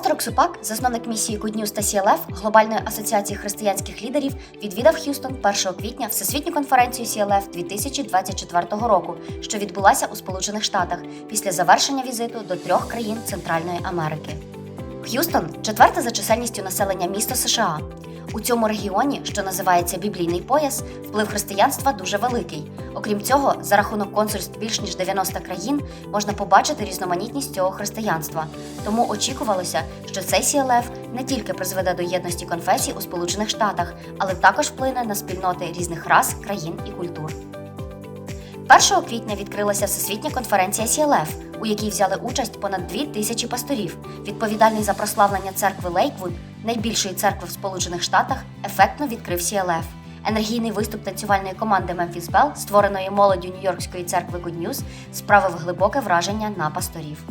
Пастор Супак, засновник місії Good та CLF, глобальної асоціації християнських лідерів, відвідав Х'юстон 1 квітня Всесвітню конференцію CLF 2024 року, що відбулася у Сполучених Штатах після завершення візиту до трьох країн Центральної Америки. Х'юстон четверте за чисельністю населення місто США. У цьому регіоні, що називається Біблійний пояс, вплив християнства дуже великий. Окрім цього, за рахунок консульств більш ніж 90 країн можна побачити різноманітність цього християнства. Тому очікувалося, що цей CLF не тільки призведе до єдності конфесій у Сполучених Штатах, але також вплине на спільноти різних рас, країн і культур. 1 квітня відкрилася Всесвітня конференція CLF, у якій взяли участь понад 2 тисячі пасторів. Відповідальний за прославлення церкви Лейквуд, найбільшої церкви в Сполучених Штатах, ефектно відкрив CLF. Енергійний виступ танцювальної команди Memphis Bell, створеної молоддю Нью-Йоркської церкви Good News, справив глибоке враження на пасторів.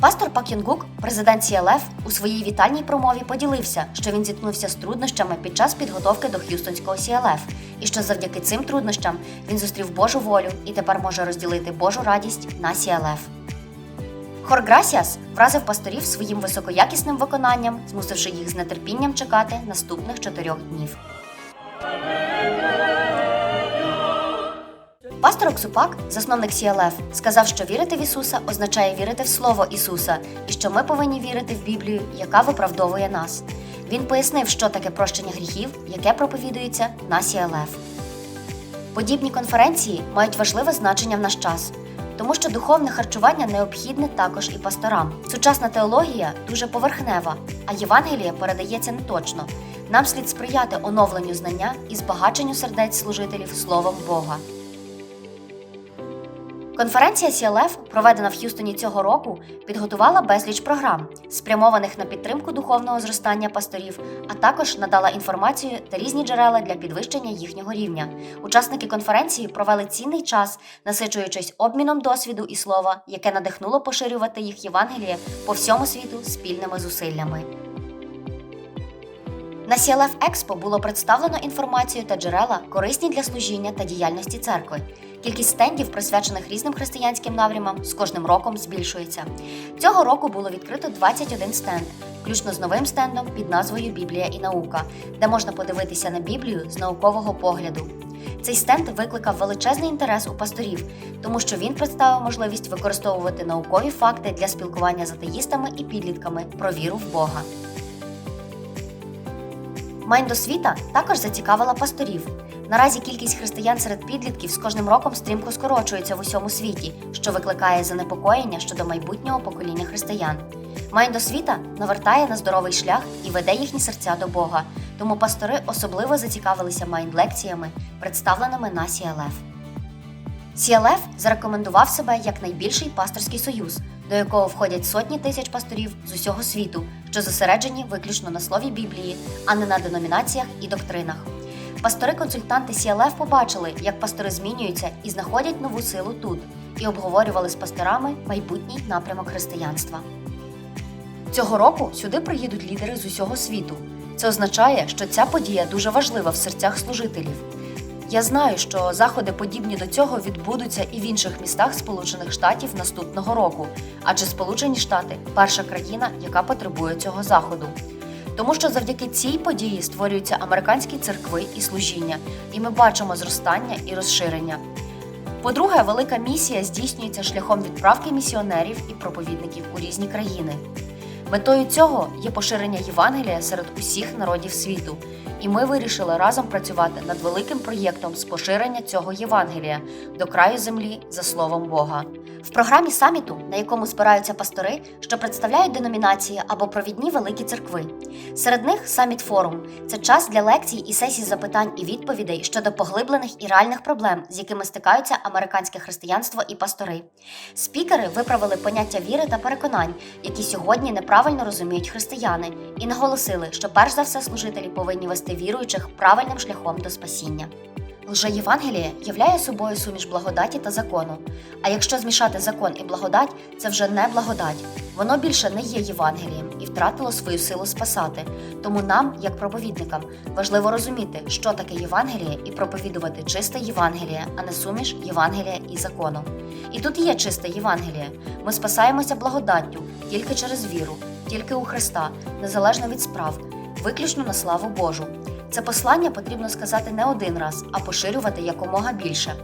Пастор Пак Йонгук, президент CLF, у своїй вітальній промові поділився, що він зіткнувся з труднощами під час підготовки до Х'юстонського CLF, і що завдяки цим труднощам він зустрів Божу волю і тепер може розділити Божу радість на CLF. Хор Грасіас вразив пасторів своїм високоякісним виконанням, змусивши їх з нетерпінням чекати наступних чотирьох днів. Пастор Оксупак, засновник CLF, сказав, що вірити в Ісуса означає вірити в Слово Ісуса, і що ми повинні вірити в Біблію, яка виправдовує нас. Він пояснив, що таке прощення гріхів, яке проповідується на CLF. Подібні конференції мають важливе значення в наш час, тому що духовне харчування необхідне також і пасторам. Сучасна теологія дуже поверхнева, а Євангеліє передається неточно. Нам слід сприяти оновленню знання і збагаченню сердець служителів Словом Бога. Конференція CLF, проведена в Х'юстоні цього року, підготувала безліч програм, спрямованих на підтримку духовного зростання пасторів, а також надала інформацію та різні джерела для підвищення їхнього рівня. Учасники конференції провели цінний час, насичуючись обміном досвіду і слова, яке надихнуло поширювати їх Євангеліє по всьому світу спільними зусиллями. На CLF Expo було представлено інформацію та джерела, корисні для служіння та діяльності церкви. Кількість стендів, присвячених різним християнським напрямам, з кожним роком збільшується. Цього року було відкрито 21 стенд, включно з новим стендом під назвою Біблія і наука, де можна подивитися на Біблію з наукового погляду. Цей стенд викликав величезний інтерес у пасторів, тому що він представив можливість використовувати наукові факти для спілкування з атеїстами і підлітками про віру в Бога. Майндосвіта також зацікавила пасторів. Наразі кількість християн серед підлітків з кожним роком стрімко скорочується в усьому світі, що викликає занепокоєння щодо майбутнього покоління християн. Майндосвіта навертає на здоровий шлях і веде їхні серця до Бога, тому пастори особливо зацікавилися майнд-лекціями, представленими на CLF. CLF зарекомендував себе як найбільший пасторський союз, до якого входять сотні тисяч пасторів з усього світу, що зосереджені виключно на слові Біблії, а не на деномінаціях і доктринах. Пастори-консультанти CLF побачили, як пастори змінюються і знаходять нову силу тут, і обговорювали з пасторами майбутній напрямок християнства. Цього року сюди приїдуть лідери з усього світу. Це означає, що ця подія дуже важлива в серцях служителів. Я знаю, що заходи, подібні до цього, відбудуться і в інших містах Сполучених Штатів наступного року, адже Сполучені Штати перша країна, яка потребує цього заходу. Тому що завдяки цій події створюються американські церкви і служіння, і ми бачимо зростання і розширення. По-друге, велика місія здійснюється шляхом відправки місіонерів і проповідників у різні країни. Метою цього є поширення Євангелія серед усіх народів світу, і ми вирішили разом працювати над великим проєктом з поширення цього Євангелія до краю землі за словом Бога. В програмі саміту, на якому збираються пастори, що представляють деномінації або провідні великі церкви. Серед них саміт форум це час для лекцій і сесій запитань і відповідей щодо поглиблених і реальних проблем, з якими стикаються американське християнство і пастори. Спікери виправили поняття віри та переконань, які сьогодні неправильно розуміють християни, і наголосили, що перш за все служителі повинні вести віруючих правильним шляхом до спасіння. Лжеєвангеліє являє собою суміш благодаті та закону. А якщо змішати закон і благодать, це вже не благодать. Воно більше не є Євангелієм і втратило свою силу спасати. Тому нам, як проповідникам, важливо розуміти, що таке Євангеліє, і проповідувати чисте Євангеліє, а не суміш Євангелія і закону. І тут є чисте Євангеліє. Ми спасаємося благодаттю тільки через віру, тільки у Христа, незалежно від справ, виключно на славу Божу. Це послання потрібно сказати не один раз, а поширювати якомога більше.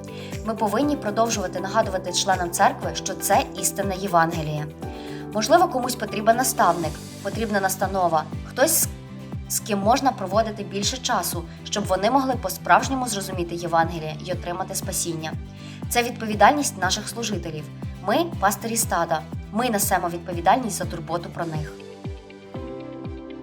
Ми повинні продовжувати нагадувати членам церкви, що це істинне Євангеліє. Можливо, комусь потрібен наставник, потрібна настанова, хтось з ким можна проводити більше часу, щоб вони могли по-справжньому зрозуміти Євангеліє і отримати спасіння. Це відповідальність наших служителів. Ми пастирі стада. Ми несемо відповідальність за турботу про них.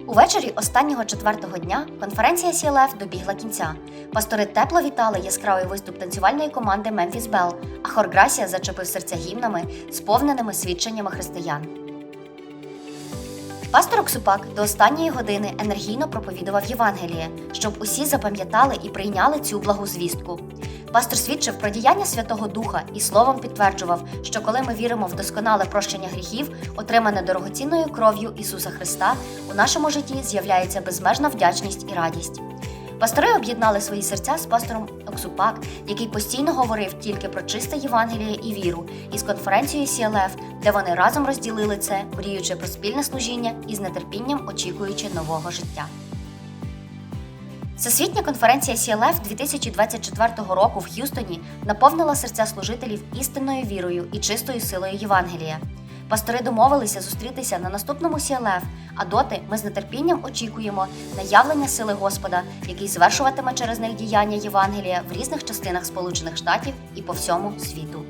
Увечері останнього четвертого дня конференція CLF добігла кінця. Пастори тепло вітали яскравий виступ танцювальної команди Memphis Bell, а хор Грасія зачепив серця гімнами, сповненими свідченнями християн. Пастор Оксупак до останньої години енергійно проповідував Євангеліє, щоб усі запам'ятали і прийняли цю благу звістку. Пастор свідчив про діяння Святого Духа і словом підтверджував, що коли ми віримо в досконале прощення гріхів, отримане дорогоцінною кров'ю Ісуса Христа, у нашому житті з'являється безмежна вдячність і радість. Пастори об'єднали свої серця з пастором Оксупак, який постійно говорив тільки про чисте Євангеліє і віру, і з конференцією CLF, де вони разом розділили це, мріючи про спільне служіння і з нетерпінням очікуючи нового життя. Всесвітня конференція CLF 2024 року в Х'юстоні наповнила серця служителів істинною вірою і чистою силою Євангелія. Пастори домовилися зустрітися на наступному CLF, а доти ми з нетерпінням очікуємо наявлення сили Господа, який звершуватиме через них діяння Євангелія в різних частинах Сполучених Штатів і по всьому світу.